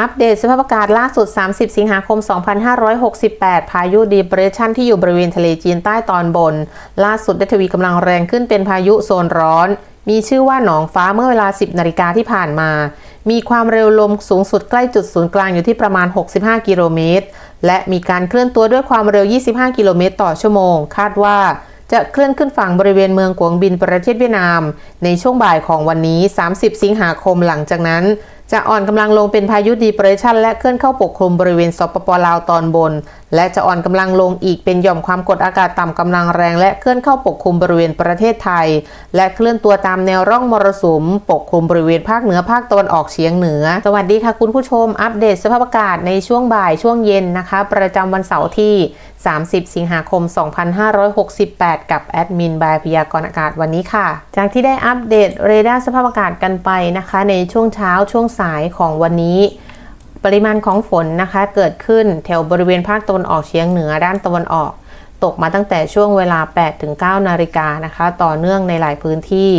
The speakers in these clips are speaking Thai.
อัปเดตสภาพอากาศล่าสุด 30 สิงหาคม 2568 พายุดีเปรสชันที่อยู่บริเวณทะเลจีนใต้ตอนบน ล่าสุดได้ทวีกำลังแรงขึ้นเป็นพายุโซนร้อน มีชื่อว่าหนองฟ้าเมื่อเวลา 10 นาฬิกาที่ผ่านมา มีความเร็วลมสูงสุดใกล้จุดศูนย์กลางอยู่ที่ประมาณ 65 กิโลเมตร และมีการเคลื่อนตัวด้วยความเร็ว 25 กิโลเมตรต่อชั่วโมง คาดว่าจะเคลื่อนขึ้นฝั่งบริเวณเมืองกวงบินประเทศเวียดนาม ในช่วงบ่ายของวันนี้ 30 สิงหาคมหลังจากนั้น จะอ่อนกำลังลงเป็นพายุดีเปรสชันและเคลื่อนเข้าปกคลุมบริเวณสปปลาวตอนบน และจะอ่อนกำลังลงอีกเป็นหย่อมความกดอากาศต่ำกำลังแรงและเคลื่อนเข้าปกคลุมบริเวณประเทศไทย และเคลื่อนตัวตามแนวร่องมรสุม ปกคลุมบริเวณภาคเหนือภาคตะวันออกเฉียงเหนือ สวัสดีค่ะคุณผู้ชม อัปเดตสภาพอากาศในช่วงบ่ายช่วงเย็นนะคะ ประจำวันเสาร์ที่ 30 สิงหาคม 2568 กับแอดมินบายพยากรณ์อากาศวันนี้ค่ะ จากที่ได้อัปเดตเรดาร์สภาพอากาศกันไปนะคะ ในช่วงเช้าช่วงสายของวันนี้ ปริมาณของฝนนะคะเกิดขึ้นแถวบริเวณภาคตะวันออกเฉียงเหนือด้านตะวันออก ตกมาตั้งแต่ช่วงเวลา 8-9 นาฬิกานะคะ ต่อเนื่องในหลายพื้นที่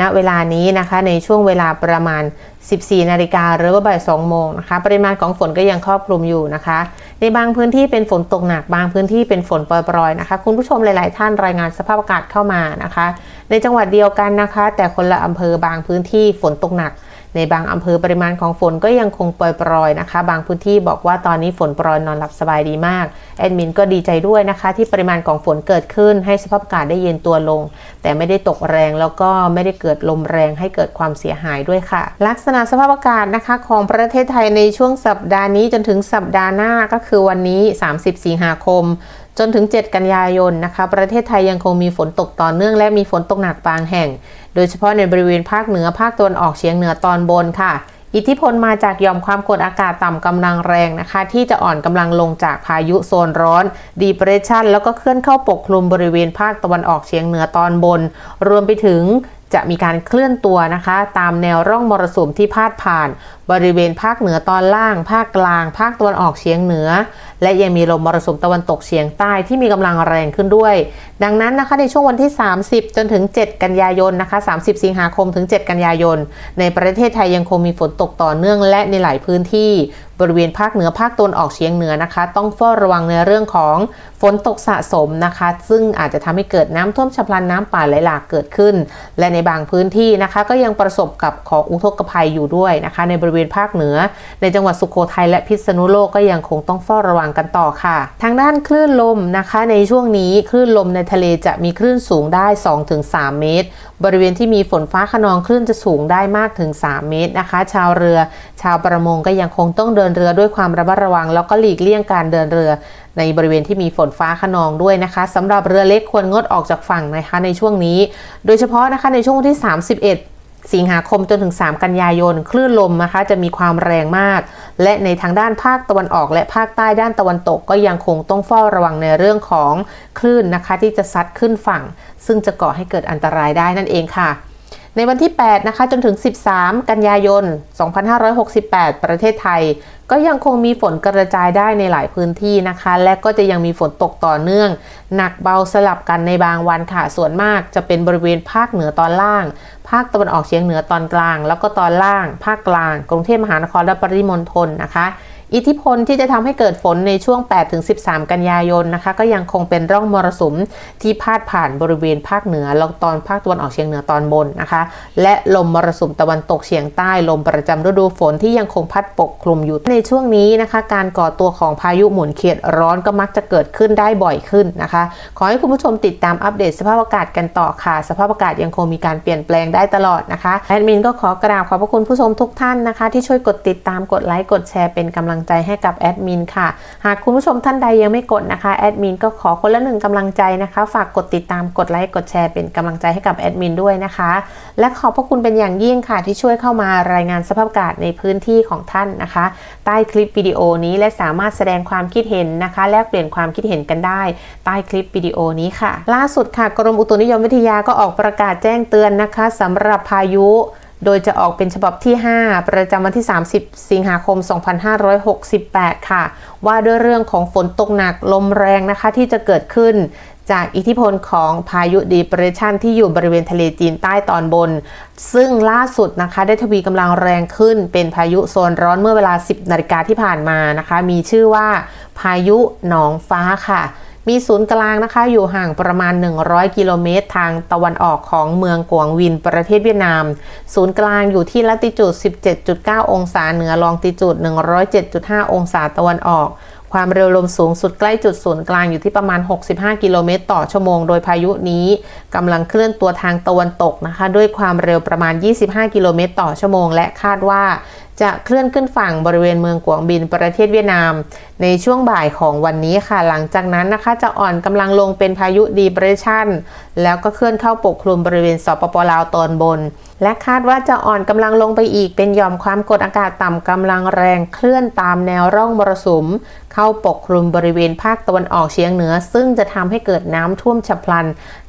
ณเวลานี้นะคะในช่วงเวลาประมาณ 14 นาฬิกาหรือว่าบ่าย2โมงนะคะ ปริมาณของฝนก็ยังครอบคลุมอยู่นะคะ ในบางพื้นที่เป็นฝนตกหนัก บางพื้นที่เป็นฝนปรอยๆนะคะ คุณผู้ชมหลาย ๆ ท่านรายงานสภาพอากาศเข้ามานะคะ ในจังหวัดเดียวกันนะคะ แต่คนละอำเภอบางพื้นที่ฝนตกหนัก ในบางอำเภอปริมาณของฝนก็ยังคงปล่อยๆนะคะ บางพื้นที่บอกว่าตอนนี้ฝนโปรยนอนหลับสบายดีมาก แอดมินก็ดีใจด้วยนะคะ ที่ปริมาณของฝนเกิดขึ้นให้สภาพอากาศได้เย็นตัวลง แต่ไม่ได้ตกแรงแล้วก็ไม่ได้เกิดลมแรงให้เกิดความเสียหายด้วยค่ะ ลักษณะสภาพอากาศนะคะของประเทศไทยในช่วงสัปดาห์นี้จนถึงสัปดาห์หน้าก็คือวันนี้ 30 สิงหาคม จนถึง 7 กันยายนนะคะ ประเทศไทยยังคงมีฝนตกต่อเนื่องและมีฝนตกหนักบางแห่ง โดยเฉพาะในบริเวณภาคเหนือภาคตะวันออกเฉียงเหนือตอนบนค่ะ อิทธิพลมาจากยอมความกดอากาศต่ำกำลังแรงนะคะ ที่จะอ่อนกำลังลงจากพายุโซนร้อน depression แล้วก็เคลื่อนเข้าปกคลุมบริเวณภาคตะวันออกเฉียงเหนือตอนบน รวมไปถึงจะมีการเคลื่อนตัวนะคะ ตามแนวร่องมรสุมที่พาดผ่าน บริเวณภาคเหนือตอนล่าง ภาคกลาง ภาคตะวันออกเฉียงเหนือ และยังมีลมมรสุมตะวันตกเฉียงใต้ที่มีกำลังแรงขึ้นด้วย ดังนั้นนะคะในช่วงวันที่ 30 จนถึง 7 กันยายนนะคะ 30 สิงหาคมถึง 7 กันยายน ในประเทศไทยยังคงมีฝนตกต่อเนื่องและในหลายพื้นที่บริเวณภาคเหนือภาคตะวันออกเฉียงเหนือนะคะ ต้องเฝ้าระวังในเรื่องของฝนตกสะสมนะคะ ซึ่งอาจจะทำให้เกิดน้ำท่วมฉับพลันน้ำป่าไหลหลากเกิดขึ้น และในบางพื้นที่นะคะ ก็ยังประสบกับของอุทกภัยอยู่ด้วยนะคะ ในบริเวณภาคเหนือ ในจังหวัดสุโขทัยและพิษณุโลกก็ยังคงต้องเฝ้าระวังกันต่อค่ะ ทางด้านคลื่นลมนะคะ ในช่วงนี้คลื่นลมในทะเลจะมีคลื่นสูงได้ 2-3 เมตร บริเวณที่มีฝนฟ้าขนองคลื่นจะสูงได้มากถึง 3 เมตรนะคะ ชาวเรือ ชาวประมงก็ยังคงต้องเดินเรือด้วยความระมัดระวัง แล้วก็หลีกเลี่ยงการเดินเรือในบริเวณที่มีฝนฟ้าขนองด้วยนะคะสำหรับเรือเล็กควรงดออกจากฝั่งนะคะในช่วงนี้ โดยเฉพาะนะคะในช่วงที่ 31 สิงหาคมจนถึง 3 กันยายน คลื่นลมนะคะจะมีความแรงมาก และในทางด้านภาคตะวันออก และภาคใต้ด้านตะวันตกก็ยังคงต้องเฝ้าระวังในเรื่องของคลื่นนะคะ ที่จะซัดขึ้นฝั่ง ซึ่งจะก่อให้เกิดอันตรายได้นั่นเองค่ะ ในวันที่ 8 นะคะจนถึง 13 กันยายน 2568 ประเทศไทย ก็ยังคงมีฝนกระจายได้ในหลายพื้นที่นะคะ และก็จะยังมีฝนตกต่อเนื่อง หนักเบาสลับกันในบางวันค่ะส่วนมากจะเป็นบริเวณภาคเหนือตอนล่าง ภาคตะวันออกเฉียงเหนือตอนกลาง แล้วก็ตอนล่าง ภาคกลาง กรุงเทพมหานครและปริมณฑลนะคะ อิทธิพลที่จะทำให้เกิดฝนในช่วง 8-13 กันยายนนะคะ ก็ยังคงเป็นร่องมรสุมที่พาดผ่านบริเวณภาคเหนือแล้วตอนภาคตะวันออกเฉียงเหนือตอนบนนะคะ และลมมรสุมตะวันตกเฉียงใต้ลมประจำฤดูฝนที่ยังคงพัดปกคลุมอยู่ในช่วงนี้นะคะ การก่อตัวของพายุหมุนเขตร้อนก็มักจะเกิดขึ้นได้บ่อยขึ้นนะคะ ขอให้คุณผู้ชมติดตามอัปเดตสภาพอากาศกันต่อค่ะ สภาพอากาศยังคงมีการเปลี่ยนแปลงได้ตลอดนะคะแอดมินก็ขอกราบขอบพระคุณผู้ชมทุกท่านนะคะ ที่ช่วยกดติดตามกดไลค์กดแชร์เป็นกำลังใจให้กับแอดมินค่ะ หากคุณผู้ชมท่านใดยังไม่กดนะคะแอดมินก็ขอคนละหนึ่งกำลังใจนะคะ ฝากกดติดตามกดไลค์กดแชร์เป็นกำลังใจให้กับแอดมินด้วยนะคะ และขอบพระคุณเป็นอย่างยิ่งค่ะที่ช่วยเข้ามารายงานสภาพอากาศในพื้นที่ของท่านนะคะ ใต้คลิปวิดีโอนี้และสามารถแสดงความคิดเห็นนะคะ แลกเปลี่ยนความคิดเห็นกันได้ ใต้คลิปวิดีโอนี้ค่ะ ล่าสุดค่ะกรมอุตุนิยมวิทยาก็ออกประกาศแจ้งเตือนนะคะสำหรับพายุ โดยจะออกเป็นฉบับที่ 5 ประจำวันที่ 30 สิงหาคม 2568 ค่ะ ว่าด้วยเรื่องของฝนตกหนักลมแรงนะคะที่จะเกิดขึ้นจากอิทธิพลของพายุดีเปรสชันที่อยู่บริเวณทะเลจีนใต้ตอนบน ซึ่งล่าสุดนะคะได้ทวีกำลังแรงขึ้นเป็นพายุโซนร้อนเมื่อเวลา 10 นาฬิกาที่ผ่านมานะคะ มีชื่อว่าพายุหนองฟ้าค่ะ มีศูนย์กลางนะคะ อยู่ห่างประมาณ 100 กิโลเมตร ทางตะวันออกของเมืองกวงวินประเทศเวียดนาม ศูนย์กลางอยู่ที่ลัติจูด 17.9 องศาเหนือลองติจูด 107.5 องศาตะวันออก ความเร็วลมสูงสุดใกล้จุดศูนย์กลางอยู่ที่ประมาณ 65 กิโลเมตรต่อชั่วโมง โดยพายุนี้กำลังเคลื่อนตัวทางตะวันตกนะคะ ด้วยความเร็วประมาณ 25 กิโลเมตรต่อชั่วโมง และคาดว่า จะเคลื่อนขึ้นฝั่งบริเวณเมืองกวางบินประเทศเวียดนาม ในช่วงบ่ายของวันนี้ค่ะ หลังจากนั้นนะคะจะอ่อนกำลังลงเป็นพายุดีเปรสชันแล้วก็เคลื่อนเข้าปกคลุมบริเวณสปปลาวตอนบน และคาดว่าจะอ่อนกำลังลงไปอีกเป็นหย่อมความกดอากาศต่ำกำลังแรงเคลื่อนตามแนวร่องมรสุม เข้าปกคลุมบริเวณภาคตะวันออกเฉียงเหนือ ซึ่งจะทำให้เกิดน้ำท่วมฉับพลัน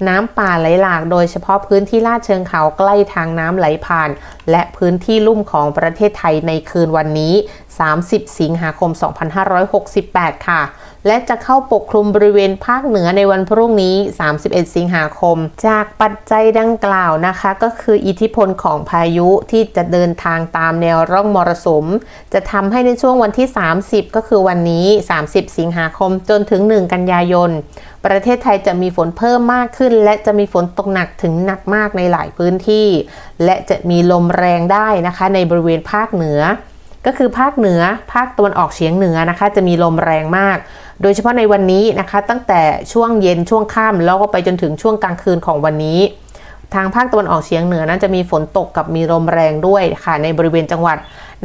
น้ำป่าไหลหลาก โดยเฉพาะพื้นที่ลาดเชิงเขาใกล้ทางน้ำไหลผ่านและพื้นที่ลุ่มของประเทศไทยในคืนวันนี้ 30 สิงหาคม 2568 ค่ะ และจะเข้าปกคลุมบริเวณภาคเหนือในวันพรุ่งนี้ 31 สิงหาคม จากปัจจัยดังกล่าวนะคะ ก็คืออิทธิพลของพายุที่จะเดินทางตามแนวร่องมรสุม จะทำให้ในช่วงวันที่ 30 ก็คือวันนี้ 30 สิงหาคมจนถึง 1 กันยายน ประเทศไทยจะมีฝนเพิ่มมากขึ้น และจะมีฝนตกหนักถึงหนักมากในหลายพื้นที่ และจะมีลมแรงได้นะคะ ในบริเวณภาคเหนือ ก็คือภาคเหนือ ภาคตะวันออกเฉียงเหนือนะคะ จะมีลมแรงมาก โดยเฉพาะในวันนี้นะคะ ตั้งแต่ช่วงเย็นช่วงค่ำแล้วก็ไปจนถึงช่วงกลางคืนของวันนี้ ทางภาคตะวันออกเฉียงเหนือนั้นจะมีฝนตกกับมีลมแรงด้วยค่ะ ในบริเวณจังหวัด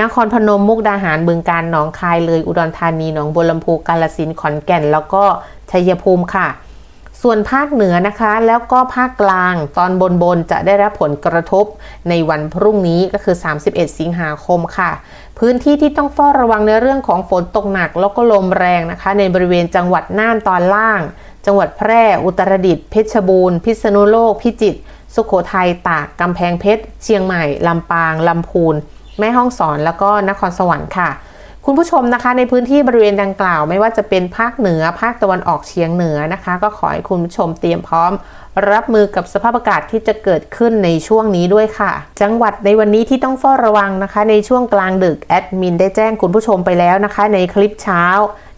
นครพนมมุกดาหารบึงการหนองคายเลยอุดรธานีหนองบัวลำพูกาฬสินธุ์ขอนแก่น แล้วก็ชัยภูมิค่ะ ส่วนภาคเหนือนะคะ แล้วก็ภาคกลางตอนบนบนๆจะได้รับผลกระทบในวันพรุ่งนี้ก็คือ 31 สิงหาคมค่ะ พื้นที่ที่ต้องเฝ้าระวังในเรื่องของฝนตกหนักแล้วก็ลมแรงนะคะ ในบริเวณจังหวัดน่านตอนล่าง จังหวัดแพร่ อุตรดิตถ์เพชรบูรณ์พิษณุโลก พิจิตรสุโขทัยตากกำแพงเพชร เชียงใหม่ลำปางลำพูน แม่ฮ่องสอนแล้วก็นครสวรรค์ค่ะ คุณผู้ชมนะคะ ในพื้นที่บริเวณดังกล่าว ไม่ว่าจะเป็นภาคเหนือ ภาคตะวันออกเฉียงเหนือนะคะ ก็ขอให้คุณผู้ชมเตรียมพร้อม รับมือกับสภาพอากาศที่จะเกิดขึ้นในช่วงนี้ด้วยค่ะ จังหวัดในวันนี้ที่ต้องเฝ้าระวังนะคะ ในช่วงกลางดึกแอดมินได้แจ้งคุณผู้ชมไปแล้วนะคะ ในคลิปเช้า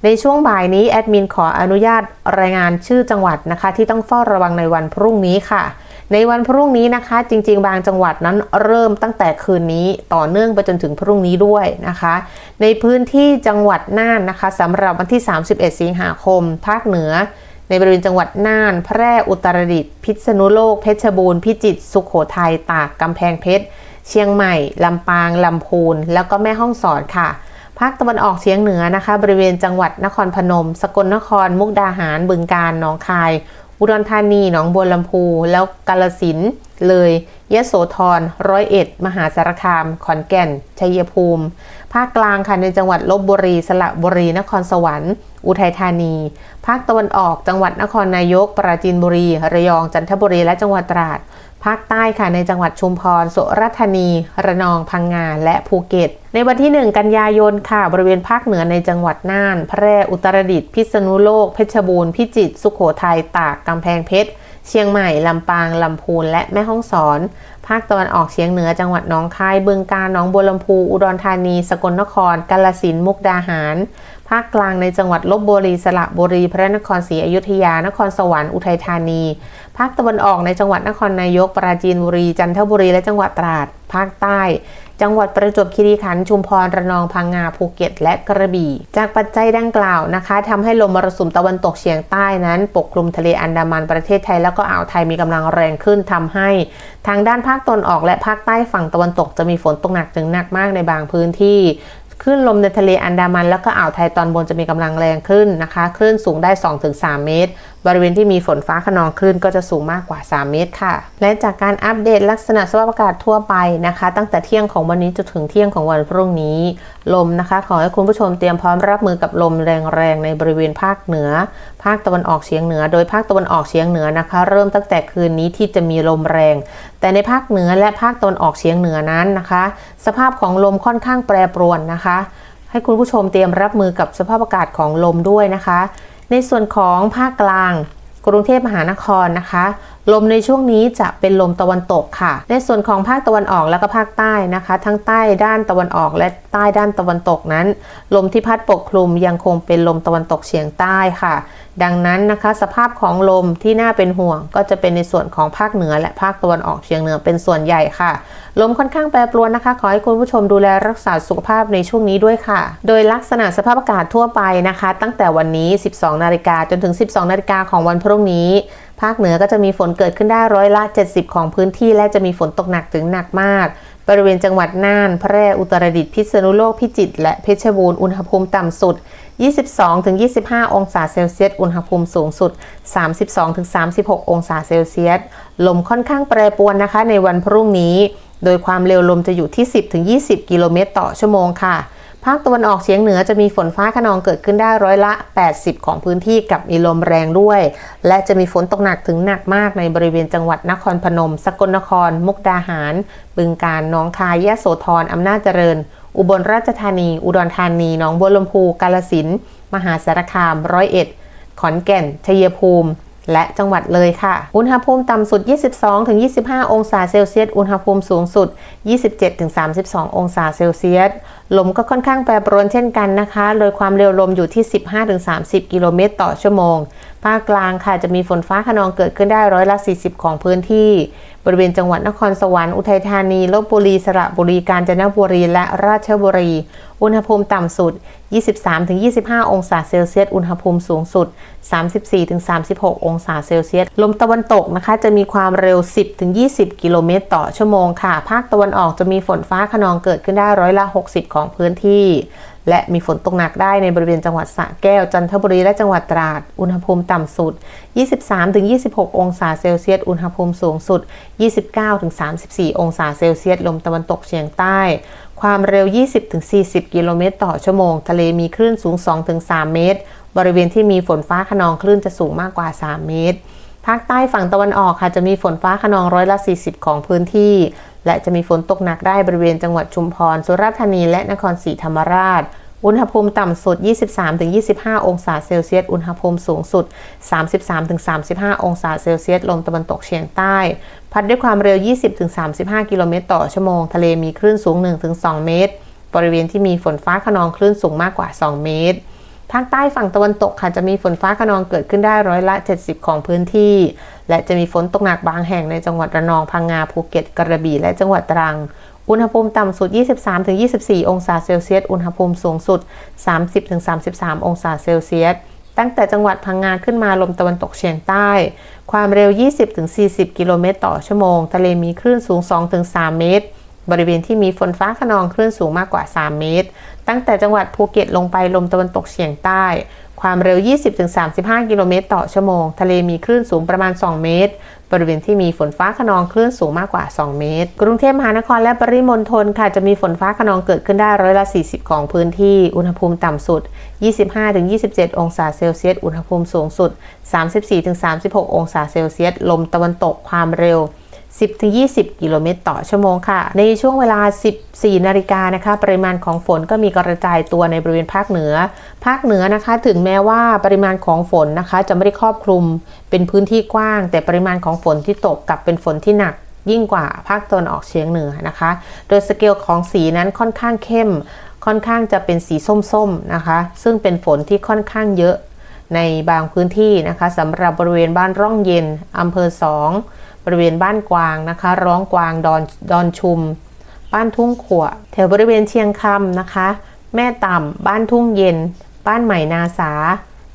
ในช่วงบ่ายนี้แอดมินขออนุญาตรายงานชื่อจังหวัดนะคะ ที่ต้องเฝ้าระวังในวันพรุ่งนี้ค่ะ ในวันพรุ่งนี้นะคะ จริง ๆ บางจังหวัดนั้นเริ่มตั้งแต่คืนนี้ต่อเนื่องไปจนถึงพรุ่งนี้ด้วยนะคะ ในพื้นที่จังหวัดน่านนะคะสำหรับวันที่ 31 สิงหาคม ภาคเหนือ ในบริเวณจังหวัดน่าน แพร่อุตรดิตถ์พิษณุโลกเพชรบูรณ์พิจิตรสุขโขทัยตากกำแพงเพชรเชียงใหม่ ลำปาง ลำพูน แล้วก็แม่ฮ่องสอนค่ะภาคตะวันออกเฉียงเหนือนะคะ บริเวณจังหวัดนครพนม สกลนคร มุกดาหาร บึงกาฬหนองคาย อุดรธานี หนองบัวลำพู แล้วกาลสิน เลยยะโสธรร้อยเอ็ด มหาสารคาม ขอนแก่น ชัยภูมิ ภาคกลางค่ะในจังหวัดลบบุรี สระบุรี นครสวรรค์ อุทัยธานี ภาคตะวันออก จังหวัดนครนายก ปราจีนบุรี ระยอง จันทบุรี และจังหวัดตราด ภาคใต้ค่ะในจังหวัดชุมพร สุราษฎร์ธานี ระนอง พังงา และภูเก็ต ในวันที่ 1 กันยายนค่ะ บริเวณภาคเหนือในจังหวัดน่าน แพร่ อุตรดิตถ์ พิษณุโลก เพชรบูรณ์ พิจิตร สุโขทัย ตาก กำแพงเพชร เชียงใหม่ ลำปาง ลำพูน และแม่ฮ่องสอน ภาคตะวันออกเฉียงเหนือ จังหวัดหนองคาย บึงกาฬ หนองบัวลำพู อุดรธานี สกลนคร กาฬสินธุ์ มุกดาหารภาคกลางในจังหวัดลบบุรีสระบุรี พระนครศรีอยุธยา นครสวรรค์ อุทัยธานี ภาคตะวันออกในจังหวัดนครนายก ปราจีนบุรี จันทบุรี และจังหวัดตราด ภาคใต้ จังหวัดประจวบคีรีขันธ์ ชุมพร ระนอง พังงา ภูเก็ต และกระบี่ จากปัจจัยดังกล่าวนะคะทำให้ลมมรสุมตะวันตกเฉียงใต้นั้น ปกคลุมทะเลอันดามันประเทศไทยแล้วก็อ่าวไทยมีกำลังแรงขึ้นทำให้ ทางด้านภาคตะวันออกและภาคใต้ฝั่งตะวันตกจะมีฝนตกหนักถึงหนักมากในบางพื้นที่คลื่นลมในทะเลอันดามัน แล้วก็อ่าวไทยตอนบนจะมีกำลังแรงขึ้นนะคะ คลื่นสูงได้ 2-3 เมตรบริเวณที่มีฝนฟ้าขนองคลื่นก็จะสูงมากกว่า 3 เมตรค่ะ และจากการอัปเดตลักษณะสภาพอากาศทั่วไปนะคะ ตั้งแต่เที่ยงของวันนี้จนถึงเที่ยงของวันพรุ่งนี้ ลมนะคะ ขอให้คุณผู้ชมเตรียมพร้อมรับมือกับลมแรงๆในบริเวณภาคเหนือ ภาคตะวันออกเฉียงเหนือ โดยภาคตะวันออกเฉียงเหนือนะคะ เริ่มตั้งแต่คืนนี้ที่จะมีลมแรง แต่ในภาคเหนือและภาคตะวันออกเฉียงเหนือนั้นนะคะ สภาพของลมค่อนข้างแปรปรวนนะคะ ให้คุณผู้ชมเตรียมรับมือกับสภาพอากาศของลมด้วยนะคะ ในส่วนของภาคกลาง กรุงเทพมหานครนะคะ ลมในช่วงนี้จะเป็นลมตะวันตกค่ะ ในส่วนของภาคตะวันออกและก็ภาคใต้นะคะ ทั้งใต้ด้านตะวันออกและใต้ด้านตะวันตกนั้น ลมที่พัดปกคลุมยังคงเป็นลมตะวันตกเฉียงใต้ค่ะ ดังนั้นนะคะสภาพของลมที่น่าเป็นห่วง ก็จะเป็นในส่วนของภาคเหนือ และภาคตะวันออกเฉียงเหนือเป็นส่วนใหญ่ค่ะ ลมค่อนข้างแปรปรวนนะคะ ขอให้คุณผู้ชมดูแลรักษาสุขภาพในช่วงนี้ด้วยค่ะ โดยลักษณะสภาพอากาศทั่วไปนะคะ ตั้งแต่วันนี้ 12 นาฬิกาจนถึง 12 นาฬิกาของวันพรุ่งนี้ ภาคเหนือก็จะมีฝนเกิดขึ้นได้ร้อยละ 70 ของพื้นที่ และจะมีฝนตกหนักถึงหนักมากบริเวณจังหวัดน่าน แพร่ อุตรดิตถ์ พิษณุโลก พิจิตร และเพชรบูรณ์ อุณหภูมิต่ำสุด 22-25 องศาเซลเซียส อุณหภูมิสูงสุด 32-36 องศาเซลเซียส ลมค่อนข้างแปรปรวนนะคะ ในวันพรุ่งนี้ โดยความเร็วลมจะอยู่ที่ 10-20 กิโลเมตรต่อชั่วโมงค่ะ ภาคตะวันออกเฉียงเหนือจะมีฝนฟ้าขนองเกิดขึ้นได้ร้อยละ 80 ของพื้นที่กับมีลมแรงด้วย และจะมีฝนตกหนักถึงหนักมากในบริเวณจังหวัดนครพนม สกลนคร มุกดาหาร บึงกาฬ หนองคาย ยะโสธร อำนาจเจริญ อุบลราชธานี อุดรธานีหนองบัวลำพูกาฬสินมหาสารคามร้อยเอ็ดขอนแก่น ชัยภูมิ และจังหวัดเลยค่ะ อุณหภูมิต่ำสุด 22-25 องศาเซลเซียส อุณหภูมิสูงสุด 27-32 องศาเซลเซียส ลมก็ค่อนข้างแปรปรวนเช่นกันนะคะ โดยความเร็วลมอยู่ที่ 15-30 กิโลเมตรต่อชั่วโมง ภาคกลางค่ะจะมีฝนฟ้าขนองเกิดขึ้นได้ร้อยละ 40 ของพื้นที่ บริเวณจังหวัดนครสวรรค์อุทัยธานีลบบุรีสระบุรีกาญจนบุรีและราชบุรี อุณหภูมิต่ำสุด 23-25 องศาเซลเซียส อุณหภูมิสูงสุด 34-36 องศาเซลเซียส ลมตะวันตกนะคะจะมีความเร็ว 10-20 กิโลเมตรต่อชั่วโมงค่ะ ภาคตะวันออกจะมีฝนฟ้าขนองเกิดขึ้นได้ร้อยละ 60 ของพื้นที่ และมีฝนตกหนักได้ในบริเวณจังหวัดสระแก้ว จันทบุรี และจังหวัดตราด อุณหภูมิต่ำสุด 23-26 องศาเซลเซียส อุณหภูมิสูงสุด 29-34 องศาเซลเซียส ลมตะวันตกเฉียงใต้ ความเร็ว 20-40 กิโลเมตรต่อชั่วโมง ทะเลมีคลื่นสูง 2-3 เมตร บริเวณที่มีฝนฟ้าขนองคลื่นจะสูงมากกว่า 3 เมตรภาคใต้ฝั่งตะวันออกค่ะจะมีฝนฟ้าขนองร้อยละ 40 ของพื้นที่และจะมีฝนตกหนักได้บริเวณจังหวัดชุมพร สุราษฎร์ธานีและนครศรีธรรมราช อุณหภูมิต่ำสุด 23-25 องศาเซลเซียส อุณหภูมิสูงสุด 33-35 องศาเซลเซียส ลมตะวันตกเฉียงใต้ พัดด้วยความเร็ว 20-35 กิโลเมตรต่อชั่วโมง ทะเลมีคลื่นสูง 1-2 เมตร บริเวณที่มีฝนฟ้าขนองคลื่นสูงมากกว่า 2 เมตร ภาคใต้ฝั่งตะวันตกค่ะจะมีฝนฟ้าขนองเกิดขึ้นได้ร้อยละ 70 ของพื้นที่ และจะมีฝนตกหนักบางแห่งในจังหวัดระนองพังงาภูเก็ตกระบี่และจังหวัดตรัง อุณหภูมิต่ำสุด 23-24 องศาเซลเซียส อุณหภูมิสูงสุด 30-33 องศาเซลเซียส ตั้งแต่จังหวัดพังงาขึ้นมาลมตะวันตกเฉียงใต้ ความเร็ว 20-40 กิโลเมตรต่อชั่วโมง ทะเลมีคลื่นสูง 2-3 เมตร บริเวณที่มีฝนฟ้าขนองคลื่นสูงมากกว่า 3 เมตร ตั้งแต่จังหวัดภูเก็ตลงไปลมตะวันตกเฉียงใต้ ความเร็ว 20-35 กิโลเมตรต่อชั่วโมง ทะเลมีคลื่นสูงประมาณ 2 เมตร บริเวณที่มีฝนฟ้าขนองคลื่นสูงมากกว่า 2 เมตร กรุงเทพมหานครและปริมณฑลค่ะจะมีฝนฟ้าขนองเกิดขึ้นได้ร้อยละ 40 ของพื้นที่ อุณหภูมิต่ำสุด 25-27 องศาเซลเซียส อุณหภูมิสูงสุด 34-36 องศาเซลเซียส ลมตะวันตกความเร็ว 10-20 กิโลเมตรต่อชั่วโมงค่ะ ในช่วงเวลา 14 นาฬิกานะคะ ปริมาณของฝนก็มีกระจายตัวในบริเวณภาคเหนือ ภาคเหนือนะคะ ถึงแม้ว่าปริมาณของฝนนะคะ จะไม่ได้ครอบคลุม เป็นพื้นที่กว้าง แต่ปริมาณของฝนที่ตกกลับเป็นฝนที่หนักยิ่งกว่าภาคตะวันออกเฉียงเหนือนะคะ โดยสเกลของสีนั้นค่อนข้างเข้ม ค่อนข้างจะเป็นสีส้มๆนะคะ ซึ่งเป็นฝนที่ค่อนข้างเยอะในบางพื้นที่นะคะสำหรับบริเวณบ้านร่องเย็นอำเภอสอง บริเวณบ้านกวางนะคะ ร้องกวางดอนดอนชุม บ้านทุ่งขวแถวบริเวณเชียงคำนะคะ แม่ต่ำบ้านทุ่งเย็น บ้านใหม่นาสา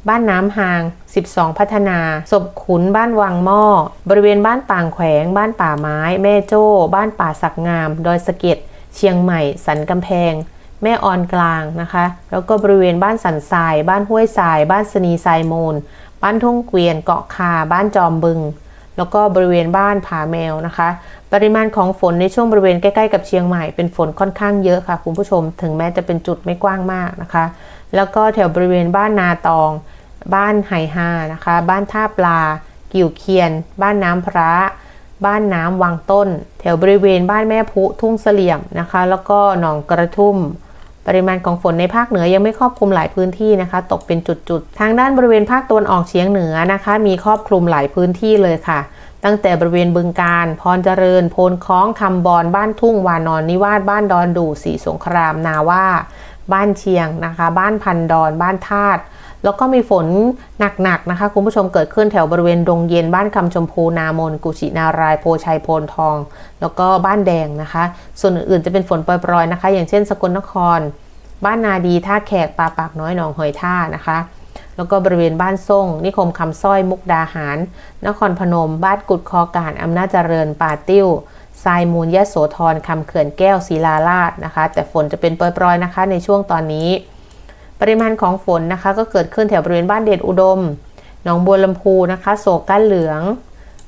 บ้านน้ำหาง 12 พัฒนา ศพขุนบ้านวังหม้อ บริเวณบ้านป่างแขวง บ้านป่าไม้ แม่โจ้ บ้านป่าสักงาม ดอยสะเก็ด เชียงใหม่ สันกำแพงแม่ออนกลางนะคะ แล้วก็บริเวณบ้านสันทราย บ้านห้วยทราย บ้านสนีทรายมูล บ้านทุ่งเกวียน เกาะคา บ้านจอมบึง แล้วก็บริเวณบ้านผาแมวนะคะ ปริมาณของฝนในช่วงบริเวณใกล้ๆกับเชียงใหม่เป็นฝนค่อนข้างเยอะค่ะคุณผู้ชม ถึงแม้จะเป็นจุดไม่กว้างมากนะคะ แล้วก็แถวบริเวณบ้านนาตอง บ้านไหฮานะคะ บ้านท่าปลา กิ่วเคียน บ้านน้ำพระ บ้านน้ำวังต้น แถวบริเวณบ้านแม่พุทุ่งเสลี่ยมนะคะ แล้วก็หนองกระทุ่ม ปริมาณของฝนในภาคเหนือยังไม่ครอบคลุมหลายพื้นที่นะคะ ตกเป็นจุดๆ ทางด้านบริเวณภาคตะวันออกเฉียงเหนือนะคะ มีครอบคลุมหลายพื้นที่เลยค่ะ ตั้งแต่บริเวณบึงการ พรเจริญ โพนคล้องคำบอน บ้านทุ่ง วานอน นิวาส บ้านดอนดูสีสงคราม นาว่า บ้านเชียงนะคะ บ้านพันดอน บ้านธาตุ แล้วก็มีฝนหนักๆนะคะ คุณผู้ชมเกิดขึ้นแถวบริเวณดงเย็นบ้านคำชมพูนามน กุชินารายโพชัยโพนทอง แล้วก็บ้านแดงนะคะ ส่วนอื่นๆจะเป็นฝนปล่อยๆนะคะ อย่างเช่นสกลนคร บ้านนาดีท่าแขกปลาปากน้อยหนองหอยท่านะคะแล้วก็บริเวณบ้านส่ง นิคมคำสร้อยมุกดาหาร นครพนม บ้านกุดคอการอำนาจเจริญป่าติ้วทรายมูลยะโสธรคำเขื่อนแก้วศิลาราชนะคะ แต่ฝนจะเป็นปล่อยๆนะคะ ในช่วงตอนนี้ ปริมาณของฝนนะคะ ก็เกิดขึ้นแถวบริเวณบ้านเดชอุดม หนองบัวลำพูนะคะ โศกก้านเหลือง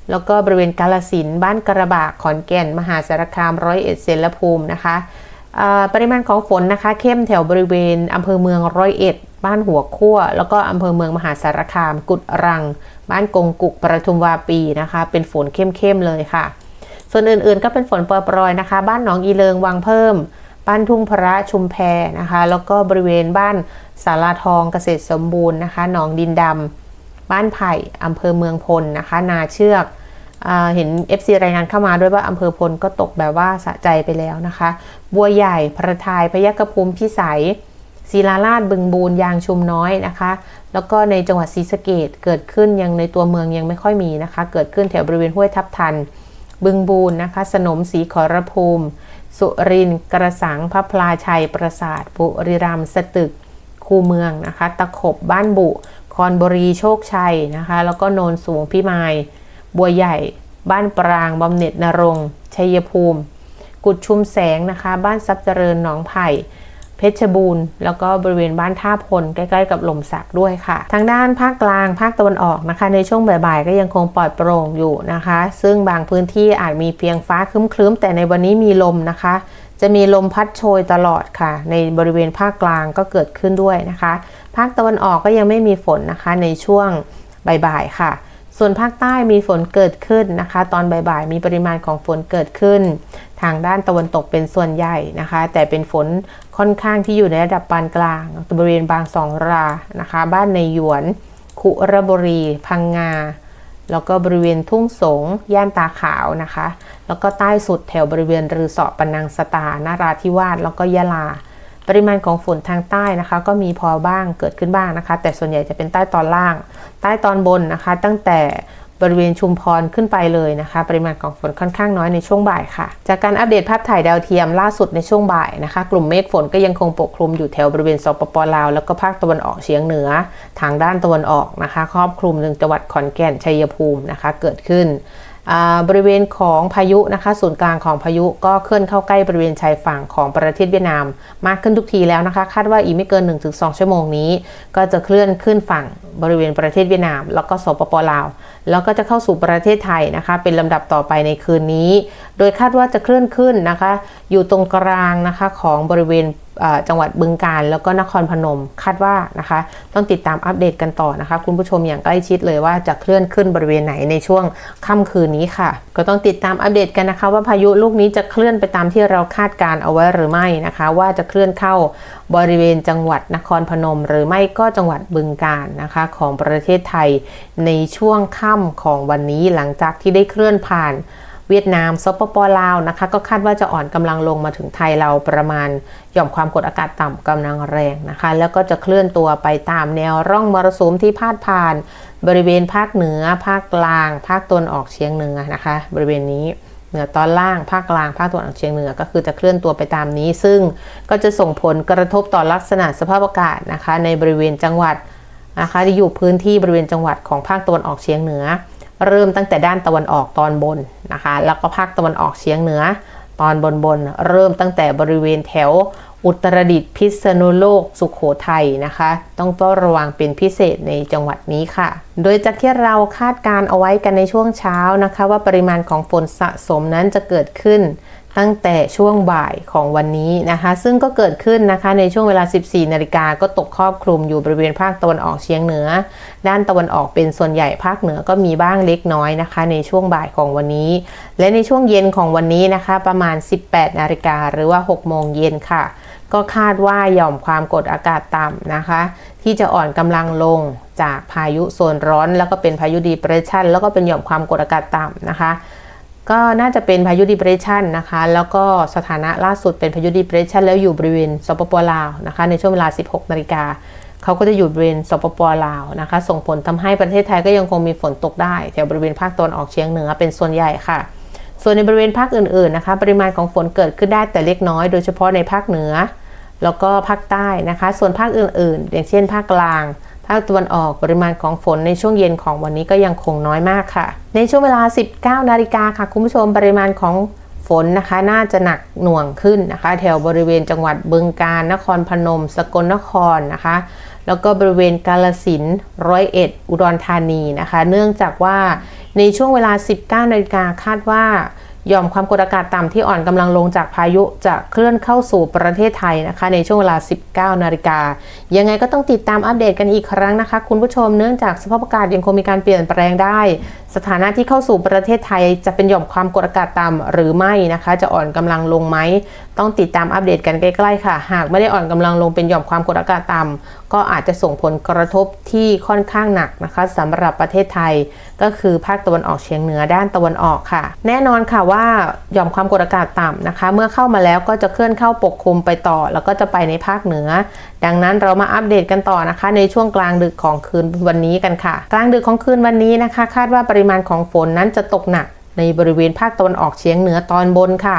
แล้วก็บริเวณกาลสินบ้านกระบากขอนแก่น มหาสารคามร้อยเอ็ดเซนภูมินะคะปริมาณของฝนนะคะ เข้มแถวบริเวณอำเภอเมืองร้อยเอ็ดบ้านหัวขั้วแล้วก็อำเภอเมืองมหาสารคาม กุดรัง บ้านกงกุกประทุมวาปีนะคะ เป็นฝนเข้มๆเลยค่ะ ส่วนอื่นๆ ก็เป็นฝนปรอยๆนะคะ บ้านหนองอีเลิงวังเพิ่ม บ้านทุ่งพระชุมแพนะคะ แล้วก็บริเวณบ้านสาราทองเกษตรสมบูรณ์นะคะ หนองดินดำ บ้านไผ่อำเภอเมืองพลนะคะ นาเชือกอเห็น FC รายงานเข้ามาด้วยว่าอำเภอพลก็ตกแบบว่าสะใจไปแล้วนะคะ บัวใหญ่ พระทาย พยัคฆภูมิพิสัยศิลาราชบึงบูนยางชุมน้อยนะคะ แล้วก็ในจังหวัดศรีสะเกดเกิดขึ้นยังในตัวเมืองยังไม่ค่อยมีนะคะ เกิดขึ้นแถวบริเวณห้วยทับทัน บึงบูนนะคะ สนมศรีขอรภูมิ สุรินกระสังพระพลาชัยประสาทบุรีรัมย์สตึก คูเมืองนะคะ ตะขบบ้านบุ คอนบุรีโชคชัยนะคะ แล้วก็โนนสูงพิมายบัวใหญ่ บ้านปรางบำเหน็จนรงชัยภูมิ กุดชุมแสงนะคะ บ้านซับเจริญหนองไผ่ เพชรบูรณ์ แล้วก็บริเวณบ้านท่าพล ใกล้ๆ กับหล่มสักด้วยค่ะ ทางด้านภาคกลางภาคตะวันออกนะคะ ในช่วงบ่ายๆ ก็ยังคงปลอดโปร่งอยู่นะคะ ซึ่งบางพื้นที่อาจมีเพียงฟ้าครึ้มๆ แต่ในวันนี้มีลมนะคะ จะมีลมพัดโชยตลอดค่ะ ในบริเวณภาคกลางก็เกิดขึ้นด้วยนะคะ ภาคตะวันออกก็ยังไม่มีฝนนะคะ ในช่วงบ่ายๆค่ะ ส่วนภาคใต้มีฝนเกิดขึ้นนะคะ ตอนบ่ายๆมีปริมาณของฝนเกิดขึ้น ทางด้านตะวันตกเป็นส่วนใหญ่นะคะ แต่เป็นฝนค่อนข้างที่อยู่ในระดับปานกลางบริเวณบางสองรานะคะ บ้านในหยวน คุระบุรี พังงา แล้วก็บริเวณทุ่งสงย่านตาขาวนะคะ แล้วก็ใต้สุดแถวบริเวณรือเสาะปนังสตานาราธิวาสแล้วก็ยะลา ปริมาณของฝนทางใต้นะคะ ก็มีพอบ้างเกิดขึ้นบ้างนะคะ แต่ส่วนใหญ่จะเป็นใต้ตอนล่าง ใต้ตอนบนนะคะ ตั้งแต่บริเวณชุมพรขึ้นไปเลยนะคะ ปริมาณของฝนค่อนข้างน้อยในช่วงบ่ายค่ะ จากการอัปเดตภาพถ่ายดาวเทียมล่าสุดในช่วงบ่ายนะคะ กลุ่มเมฆฝนก็ยังคงปกคลุมอยู่แถวบริเวณสปปลาว แล้วก็ภาคตะวันออกเฉียงเหนือ ทางด้านตะวันออกนะคะ ครอบคลุมถึงจังหวัดขอนแก่นชัยภูมินะคะ เกิดขึ้น บริเวณของพายุนะคะ ศูนย์กลางของพายุก็เคลื่อนเข้าใกล้บริเวณชายฝั่งของประเทศเวียดนาม มากขึ้นทุกทีแล้วนะคะ คาดว่าอีกไม่เกิน 1-2 ชั่วโมงนี้ ก็จะเคลื่อนขึ้นฝั่งบริเวณประเทศเวียดนาม แล้วก็สปปลาว แล้วก็จะเข้าสู่ประเทศไทยนะคะ เป็นลำดับต่อไปในคืนนี้ โดยคาดว่าจะเคลื่อนขึ้นนะคะ อยู่ตรงกลางนะคะของบริเวณ จังหวัดบึงกาฬแล้วก็นครพนมคาดว่านะคะ ต้องติดตามอัปเดตกันต่อนะคะ คุณผู้ชมอย่างใกล้ชิดเลยว่าจะเคลื่อนขึ้นบริเวณไหนในช่วงค่ำคืนนี้ค่ะ ก็ต้องติดตามอัปเดตกันนะคะ ว่าพายุลูกนี้จะเคลื่อนไปตามที่เราคาดการเอาไว้หรือไม่นะคะ ว่าจะเคลื่อนเข้าบริเวณจังหวัดนครพนม หรือไม่ก็จังหวัดบึงกาฬนะคะ ของประเทศไทยในช่วงค่ำของวันนี้หลังจากที่ได้เคลื่อนผ่าน เวียดนามสปปลาวนะคะ ก็คาดว่าจะอ่อนกำลังลงมาถึงไทยเราประมาณหย่อมความกดอากาศต่ำกำลังแรงนะคะ แล้วก็จะเคลื่อนตัวไปตามแนวร่องมรสุมที่พาดผ่าน บริเวณภาคเหนือ ภาคกลาง ภาคตะวันออกเฉียงเหนือนะคะ บริเวณนี้เหนือตอนล่างภาคกลางภาคตะวันออกเฉียงเหนือก็คือจะเคลื่อนตัวไปตามนี้ ซึ่งก็จะส่งผลกระทบต่อลักษณะสภาพอากาศนะคะ ในบริเวณจังหวัดนะคะที่อยู่พื้นที่บริเวณจังหวัดของภาคตะวันออกเฉียงเหนือ เริ่มตั้งแต่ด้านตะวันออกตอนบน นะคะ แล้วก็ภาคตะวันออกเฉียงเหนือ ตอนบนบนเริ่มตั้งแต่บริเวณแถวอุตรดิตถ์พิษณุโลกสุขโขทัยนะคะ ต้องเฝ้าระวังเป็นพิเศษในจังหวัดนี้ค่ะ โดยจากที่เราคาดการเอาไว้กันในช่วงเช้านะคะ ว่าปริมาณของฝนสะสมนั้นจะเกิดขึ้น ตั้งแต่ช่วงบ่ายของวันนี้นะคะ ซึ่งก็เกิดขึ้นนะคะในช่วงเวลา 14 นาฬิกาก็ตกครอบคลุมอยู่บริเวณภาคตะวันออกเฉียงเหนือ ด้านตะวันออกเป็นส่วนใหญ่ภาคเหนือก็มีบ้างเล็กน้อยนะคะ ในช่วงบ่ายของวันนี้ และในช่วงเย็นของวันนี้นะคะ ประมาณ 18 นาฬิกาหรือว่า 6 โมงเย็นค่ะ ก็คาดว่าหย่อมความกดอากาศต่ำนะคะ ที่จะอ่อนกำลังลงจากพายุโซนร้อน แล้วก็เป็นพายุดีเปรสชันแล้วก็เป็นหย่อมความกดอากาศต่ำนะคะ ก็น่าจะเป็นพายุดีเรสชันนะคะ แล้วก็สถานะล่าสุดเป็นพายุดีเรสชันแล้วอยู่บริเวณสปปลาวนะคะ ในช่วงเวลา 16นาฬิกาเขาก็จะอยู่บริเวณสปปลาวนะคะ ส่งผลทำให้ประเทศไทยก็ยังคงมีฝนตกได้แถวบริเวณภาคตะวันออกเฉียงเหนือเป็นส่วนใหญ่ค่ะ ส่วนในบริเวณภาคอื่นๆนะคะ ปริมาณของฝนเกิดขึ้นได้แต่เล็กน้อย โดยเฉพาะในภาคเหนือ แล้วก็ภาคใต้นะคะ ส่วนภาคอื่น ๆ อย่างเช่น ภาคกลาง ภาคตะวันออกปริมาณของฝนในช่วงเย็นของวันนี้ก็ยังคงน้อยมากค่ะ ในช่วงเวลา 19 นาฬิกาค่ะ คุณผู้ชมปริมาณของฝนนะคะน่าจะหนักหน่วงขึ้นนะคะ แถวบริเวณจังหวัดบึงกาฬนครพนม สกลนครนะคะ แล้วก็บริเวณกาลสินร้อยเอ็ดอุดรธานีนะคะ เนื่องจากว่าในช่วงเวลา 19 นาฬิกาคาดว่า ย่อมความกดอากาศต่ำที่อ่อนกำลังลงจากพายุจะเคลื่อนเข้าสู่ประเทศไทยนะคะ ในช่วงเวลา 19 นาฬิกา ยังไงก็ต้องติดตามอัปเดตกันอีกครั้งนะคะ คุณผู้ชมเนื่องจากสภาพอากาศยังคงมีการเปลี่ยนแปลงได้ สถานะที่เข้าสู่ประเทศไทย จะเป็นหย่อมความกดอากาศต่ำหรือไม่นะคะ จะอ่อนกำลังลงไหมต้องติดตามอัปเดตกันใกล้ๆค่ะ หากไม่ได้อ่อนกำลังลงเป็นหย่อมความกดอากาศต่ำ ก็อาจจะส่งผลกระทบที่ค่อนข้างหนักนะคะสำหรับประเทศไทย ก็คือภาคตะวันออกเฉียงเหนือด้านตะวันออกค่ะ แน่นอนค่ะว่าหย่อมความกดอากาศต่ำนะคะ เมื่อเข้ามาแล้วก็จะเคลื่อนเข้าปกคลุมไปต่อ แล้วก็จะไปในภาคเหนือ ดังนั้นเรามาอัปเดตกันต่อนะคะ ในช่วงกลางดึกของคืนวันนี้กันค่ะ กลางดึกของคืนวันนี้นะคะ คาดว่าปริมาณของฝนนั้นจะตกหนักในบริเวณภาคตะวันออกเฉียงเหนือตอนบนค่ะ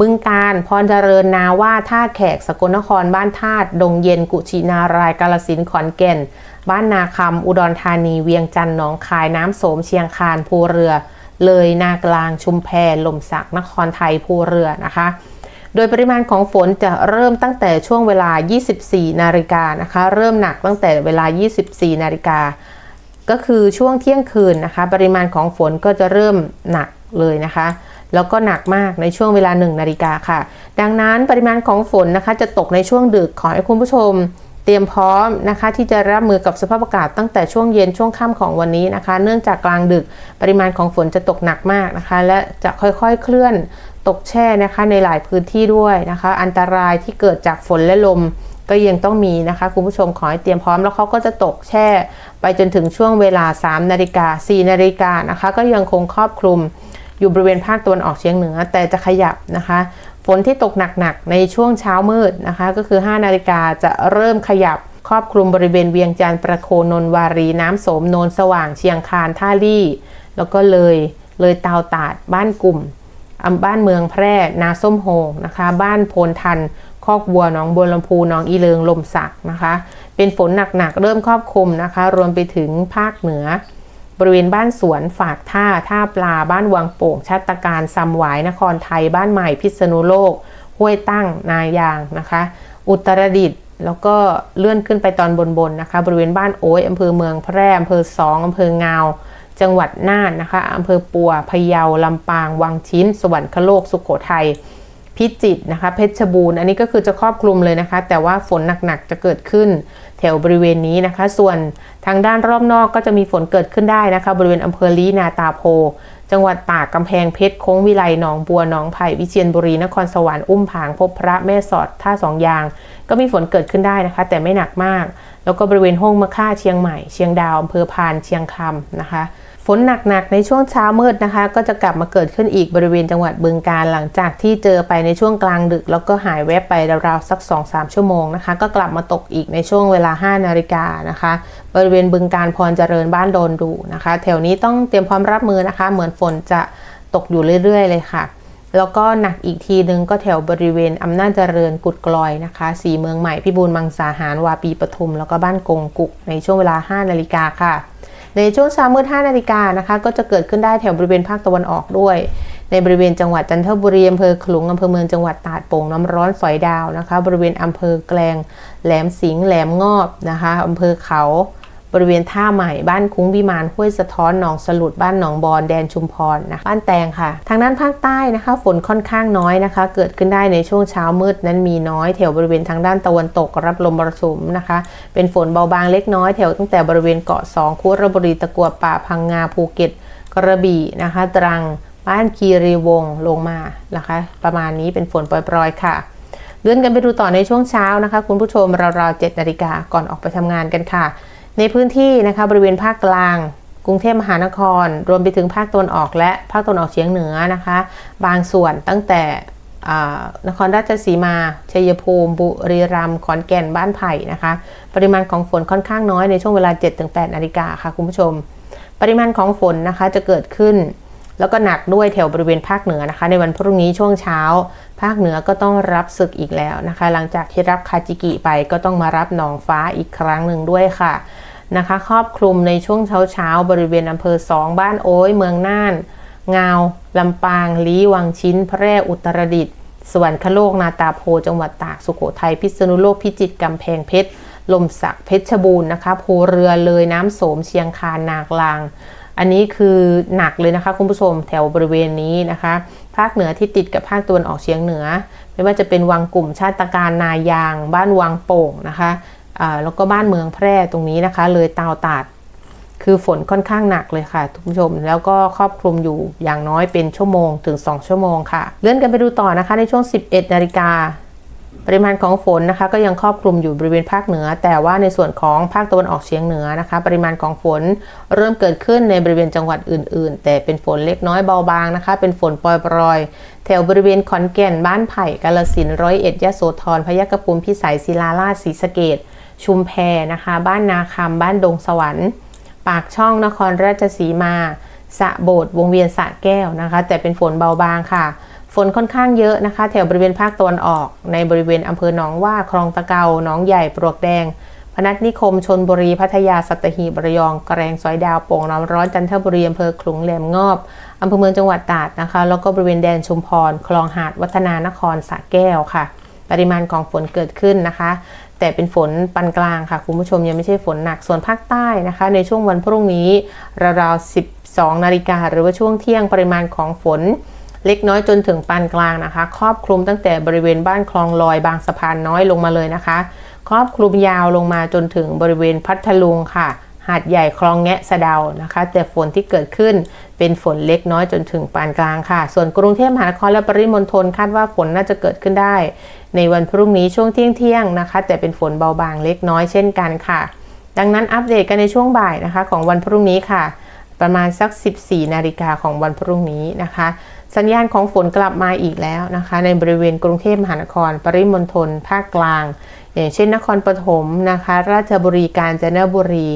บึงการพรเจริญนาว่าท่าแขกสกลนครบ้านธาตุดงเย็นกุชินารายกาลสินขอนแก่น บ้านนาคำอุดรธานีเวียงจันทร์หนองคายน้ำโสมเชียงคานภูเรือ เลยนากลางชุมแพลมสักนครไทยภูเรือนะคะ โดยปริมาณของฝนจะเริ่มตั้งแต่ช่วงเวลา 24 นาฬิกานะคะ เริ่มหนักตั้งแต่เวลา 24 นาฬิกาก็คือช่วงเที่ยงคืนนะคะ ปริมาณของฝนก็จะเริ่มหนักเลยนะคะ แล้วก็หนักมากในช่วงเวลา 1 นาฬิกาค่ะ ดังนั้นปริมาณของฝนนะคะ จะตกในช่วงดึกขอให้คุณผู้ชมเตรียมพร้อมนะคะที่จะรับมือกับสภาพอากาศตั้งแต่ช่วงเย็นช่วงค่ำของวันนี้นะคะ เนื่องจากกลางดึกปริมาณของฝนจะตกหนักมากนะคะ และจะค่อยๆเคลื่อนตกแช่นะคะในหลายพื้นที่ด้วยนะคะ อันตรายที่เกิดจากฝนและลมก็ยังต้องมีนะคะคุณผู้ชมขอให้เตรียมพร้อมแล้วเขาก็จะตกแช่ ไปจนถึงช่วงเวลา 3 นาฬิกา 4 นาฬิกานะคะ ก็ยังคงครอบคลุม อยู่บริเวณภาคตะวันออกเฉียงเหนือ แต่จะขยับนะคะ ฝนที่ตกหนักๆในช่วงเช้ามืดนะคะ ก็คือ 5 นาฬิกาจะเริ่มขยับครอบคลุมบริเวณเวียงจันทร์ประโคนนวารีน้ำโสมโนนสว่างเชียงคานท่าลี่ แล้วก็เลยเลยเตาตาดบ้านกลุ่มอำบ้านเมืองแพร่นาส้มโฮงนะคะ บ้านโพนทัน คอกวัวหนองบัวลำพูหนองอีเลิงลมสักนะคะ เป็นฝนหนักๆเริ่มครอบคลุมนะคะ รวมไปถึงภาคเหนือ บริเวณบ้านสวนฝากท่า ท่าปลาบ้านวังโป่งชัตการซำหวายนครไทย บ้านใหม่พิษณุโลก ห้วยตั้งนายางนะคะ อุตรดิตถ์แล้วก็เลื่อนขึ้นไปตอนบนๆนะคะ บริเวณบ้านโอ้ยอำเภอเมืองแพร่อำเภอสองอำเภองาว จังหวัดน่านนะคะอำเภอปัวพะเยาลำปาง วังชิ้น สวรรคโลกสุขโขทัยพิจิตรนะคะ เพชรบูรณ์อันนี้ก็คือจะครอบคลุมเลยนะคะ แต่ว่าฝนหนักๆจะเกิดขึ้น แถวบริเวณนี้นะคะ ส่วนทางด้านรอบนอกก็จะมีฝนเกิดขึ้นได้นะคะ บริเวณอำเภอลีนาตาโพ จังหวัดตากกำแพงเพชรโค้งวิไลหนองบัวหนองไผ่วิเชียรบุรีนครสวรรค์อุ้มผางพบพระแม่สอดท่าสองยาง ก็มีฝนเกิดขึ้นได้นะคะ แต่ไม่หนักมาก แล้วก็บริเวณห้องมะค่าเชียงใหม่เชียงดาวอำเภอพานเชียงคำนะคะ ฝนหนักๆ ในช่วงเช้ามืดนะคะ ก็จะกลับมาเกิดขึ้นอีกบริเวณจังหวัดบึงกาฬหลังจากที่เจอไปในช่วงกลางดึก แล้วก็หายแวบไปราวๆสัก 2-3 ชั่วโมงนะคะ ก็กลับมาตกอีกในช่วงเวลา 5 นาฬิกานะคะ บริเวณบึงการพรเจริญบ้านโดนดูนะคะ แถวนี้ต้องเตรียมพร้อมรับมือนะคะ เหมือนฝนจะตกอยู่เรื่อยๆ เลยค่ะ แล้วก็หนักอีกทีนึงก็แถวบริเวณอำนาจเจริญกุดกลอยนะคะสีเมืองใหม่พิบูลมังสาหารวาปีปทุม แล้วก็บ้านกงกุกในช่วงเวลา 5 นาฬิกาค่ะ ในช่วงเช้ามืด5นาฬิกานะคะ ก็จะเกิดขึ้นได้แถวบริเวณภาคตะวันออกด้วย ในบริเวณจังหวัดจันทบุรีอำเภอขลุงอำเภอเมืองจังหวัดตราดโป่งน้ำร้อนสอยดาวนะคะ บริเวณอำเภอแกลง แหลมสิงห์แหลมงอบนะคะอำเภอเขา บริเวณท่าใหม่บ้านคุ้งวิมานห้วยสะท้อนหนองสลุดบ้านหนองบอนแดนชุมพรนะบ้านแตงค่ะ ทางด้านภาคใต้นะคะ ฝนค่อนข้างน้อยนะคะ เกิดขึ้นได้ในช่วงเช้ามืดนั้นมีน้อยแถวบริเวณทางด้านตะวันตกรับลมมรสุมนะคะ เป็นฝนเบาบางเล็กน้อยแถวตั้งแต่บริเวณเกาะสองคุระบุรีตะกัวป่าพังงาภูเก็ตกระบี่นะคะ ตรังบ้านคีรีวงลงมานะคะ ประมาณนี้เป็นฝนปล่อยๆค่ะเลื่อนกันไปดูต่อในช่วงเช้านะคะ คุณผู้ชมราวๆ7นาฬิกาก่อนออกไปทำงานกันค่ะ ในพื้นที่นะคะบริเวณภาคกลาง กรุงเทพมหานคร รวมไปถึงภาคตะวันออกและภาคตะวันออกเฉียงเหนือนะคะ บางส่วนตั้งแต่นครราชสีมา ชัยภูมิ บุรีรัมย์ ขอนแก่น บ้านไผ่นะคะ ปริมาณของฝนค่อนข้างน้อยในช่วงเวลา 7-8นาฬิกาค่ะคุณผู้ชม ปริมาณของฝนนะคะจะเกิดขึ้น แล้วก็หนักด้วยแถวบริเวณภาคเหนือนะคะ ในวันพรุ่งนี้ช่วงเช้า ภาคเหนือก็ต้องรับศึกอีกแล้วนะคะ หลังจากที่รับคาจิกิไปก็ต้องมารับหนองฟ้าอีกครั้งหนึ่งด้วยค่ะนะคะ ครอบคลุมในช่วงเช้าเช้าบริเวณอำเภอสองบ้านโอ้ยเมืองน่าน งาวลำปางลีวังชิ้น แพร่อุตรดิตถ์สวรรคโลกนาตาโพจังหวัดตากสุโขทัยพิษณุโลกพิจิตรกำแพงเพชรลมสักเพชรบูรณ์นะคะภูเรือเลยน้ำโสมเชียงคานนากลาง อันนี้คือหนักเลยนะคะคุณผู้ชมแถวบริเวณนี้นะคะ ภาคเหนือที่ติดกับภาคตะวันออกเฉียงเหนือ ไม่ว่าจะเป็นวังกลุ่มชาติการนายาง บ้านวังโป่งนะคะแล้วก็บ้านเมืองแพร่ตรงนี้นะคะ เลยตาวตาดคือฝนค่อนข้างหนักเลยค่ะทุกผู้ชม แล้วก็ครอบคลุมอยู่อย่างน้อยเป็นชั่วโมงถึง 2 ชั่วโมงค่ะ เลื่อนกันไปดูต่อนะคะในช่วง 11 นาฬิกา ปริมาณของฝนนะคะก็ยังครอบคลุมอยู่บริเวณภาคเหนือ แต่ว่าในส่วนของภาคตะวันออกเฉียงเหนือนะคะ ปริมาณของฝนเริ่มเกิดขึ้นในบริเวณจังหวัดอื่น ๆ แต่เป็นฝนเล็กน้อยเบาบางนะคะ เป็นฝนปล่อยๆแถวบริเวณขอนแก่นบ้านไผ่กาลสินร้อยเอ็ดยะโสธรพยัคฆภูมิพิสัยศิลาราชศรีสะเกดชุมแพนะคะ บ้านนาคำบ้านดงสวรรค์ ปากช่องนครราชสีมาสะโบดวงเวียนสะแก้วนะคะ แต่เป็นฝนเบาบางค่ะ ฝนค่อนข้างเยอะนะคะ แถวบริเวณภาคตะวันออก ในบริเวณอำเภอหนองว่าคลองตะเกาหนองใหญ่ปลวกแดง พนัสนิคมชนบุรีพัทยาสัตหีบระยองกระแรงสอยดาวโป่งน้ำร้อนจันทบุรีอำเภอขลุงแหลมงอบอำเภอเมืองจังหวัดตราดนะคะ แล้วก็บริเวณแดนชุมพร คลองหาดวัฒนานครสระแก้วค่ะ ปริมาณของฝนเกิดขึ้นนะคะ แต่เป็นฝนปานกลางค่ะคุณผู้ชมยังไม่ใช่ฝนหนักส่วนภาคใต้นะคะ ในช่วงวันพรุ่งนี้ราวๆ12นาฬิกาหรือว่าช่วงเที่ยงปริมาณของฝน เล็กน้อยจนถึงปานกลางนะคะ ครอบคลุมตั้งแต่บริเวณบ้านคลองลอยบางสะพานน้อยลงมาเลยนะคะ ครอบคลุมยาวลงมาจนถึงบริเวณพัทลุงค่ะ หาดใหญ่คลองแงะสะเดานะคะ แต่ฝนที่เกิดขึ้นเป็นฝนเล็กน้อยจนถึงปานกลางค่ะ ส่วนกรุงเทพมหานครและปริมณฑลคาดว่าฝนน่าจะเกิดขึ้นได้ ในวันพรุ่งนี้ช่วงเที่ยงเที่ยงนะคะ แต่เป็นฝนเบาบางเล็กน้อยเช่นกันค่ะ ดังนั้นอัปเดตกันในช่วงบ่ายนะคะ ของวันพรุ่งนี้ค่ะ ประมาณสัก 14 นาฬิกาของวันพรุ่งนี้นะคะ สัญญาณของฝนกลับมาอีกแล้วนะคะ ในบริเวณกรุงเทพมหานคร ปริมณฑลภาคกลาง อย่างเช่นนครปฐมนะคะ ราชบุรีกาญจนบุรี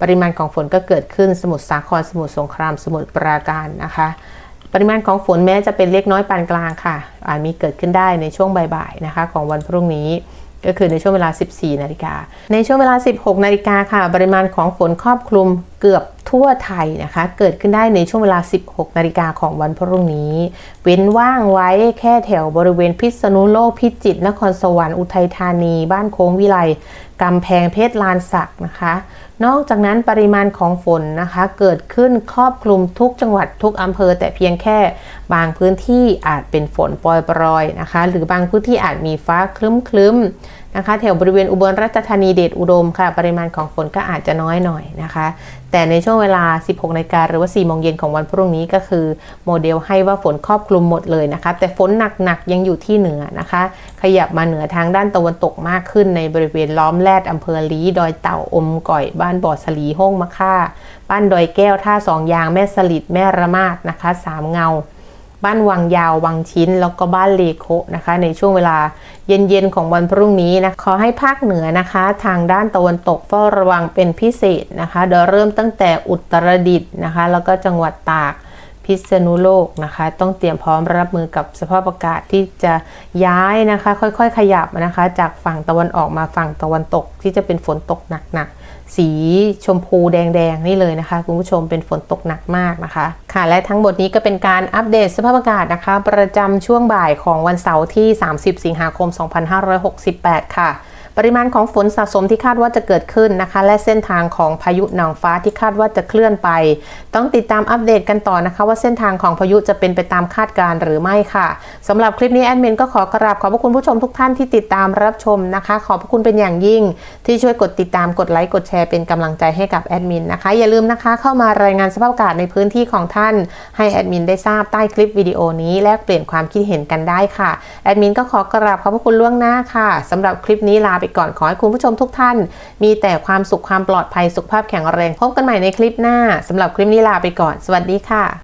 ปริมาณของฝนก็เกิดขึ้นสมุทรสาครสมุทรสงคราม สมุทรปราการนะคะ ปริมาณของฝนแม้จะเป็นเล็กน้อยปานกลางค่ะ อาจมีเกิดขึ้นได้ในช่วงบ่ายๆนะคะ ของวันพรุ่งนี้ก็คือในช่วงเวลา 14 นาฬิกา ในช่วงเวลา 16 นาฬิกาค่ะ ปริมาณของฝนครอบคลุมเกือบ ทั่วไทยนะคะ เกิดขึ้นได้ในช่วงเวลา 16 นาฬิกาของวันพรุ่งนี้ เว้นว่างไว้แค่แถวบริเวณพิษณุโลกพิจิตรนครสวรรค์อุทัยธานี บ้านโค้งวิไลกำแพงเพชรลานสักนะคะ นอกจากนั้นปริมาณของฝนนะคะ เกิดขึ้นครอบคลุมทุกจังหวัดทุกอำเภอ แต่เพียงแค่บางพื้นที่อาจเป็นฝนปรอยๆนะคะ หรือบางพื้นที่อาจมีฟ้าคลึ้มๆนะคะ แถวบริเวณอุบลราชธานีเดชอุดมค่ะ ปริมาณของฝนก็อาจจะน้อยหน่อยนะคะ แต่ในช่วงเวลา 16นาฬิกาหรือว่า4โมงเย็นของวันพรุ่งนี้ก็คือ โมเดลให้ว่าฝนครอบคลุมหมดเลยนะคะ แต่ฝนหนักๆยังอยู่ที่เหนือนะคะ ขยับมาเหนือทางด้านตะวันตกมากขึ้น ในบริเวณล้อมแรดอำเภอลีดอยเต่าอมก่อย บ้านบ่อสลีห้องมะค่า บ้านดอยแก้วท่าสองยางแม่สลิดแม่ระมาดนะคะสามเงาบ้านวังยาววังชิ้น แล้วก็บ้านเลโคนะคะ ในช่วงเวลา เย็นๆของวันพรุ่งนี้นะขอให้ภาคเหนือนะคะ ทางด้านตะวันตกเฝ้าระวังเป็นพิเศษนะคะโดยเริ่มตั้งแต่อุตรดิตถ์นะคะ แล้วก็จังหวัดตากพิษณุโลกนะคะ ต้องเตรียมพร้อมรับมือกับสภาพอากาศที่จะย้ายนะคะ ค่อยๆ ขยับนะคะ จากฝั่งตะวันออกมาฝั่งตะวันตกที่จะเป็นฝนตกหนักๆ สีชมพูแดง ๆ นี่เลยนะคะ คุณผู้ชมเป็นฝนตกหนักมากนะคะ ค่ะ และทั้งหมดนี้ก็เป็นการอัปเดตสภาพอากาศนะคะ ประจำช่วงบ่ายของวันเสาร์ที่ 30 สิงหาคม 2568 ค่ะ ปริมาณของฝนสะสมที่คาดว่าจะเกิดขึ้นนะคะ และเส้นทางของพายุนางฟ้าที่คาดว่าจะเคลื่อนไป ต้องติดตามอัปเดตกันต่อนะคะ ว่าเส้นทางของพายุจะเป็นไปตามคาดการ์หรือไม่ค่ะสำหรับคลิปนี้แอดมินก็ขอกราบขอบพระคุณผู้ชมทุกท่านที่ติดตามรับชมนะคะ ขอบพระคุณเป็นอย่างยิ่ง ที่ช่วยกดติดตามกดไลค์กดแชร์เป็นกำลังใจให้กับแอดมินนะคะ อย่าลืมนะคะ เข้ามารายงานสภาพอากาศในพื้นที่ของท่าน ให้แอดมินได้ทราบใต้คลิปวิดีโอนี้แลกเปลี่ยนความคิดเห็นกันได้ค่ะแอดมินก็ขอกราบขอบพระคุณล่วงหน้าค่ะสำหรับคลิปนี้ลาไปก่อนขอให้คุณผู้ชมทุกท่าน มีแต่ความสุขความปลอดภัยสุขภาพแข็งแรงพบกันใหม่ในคลิปหน้าสำหรับคลิปนี้ลาไปก่อน สวัสดีค่ะ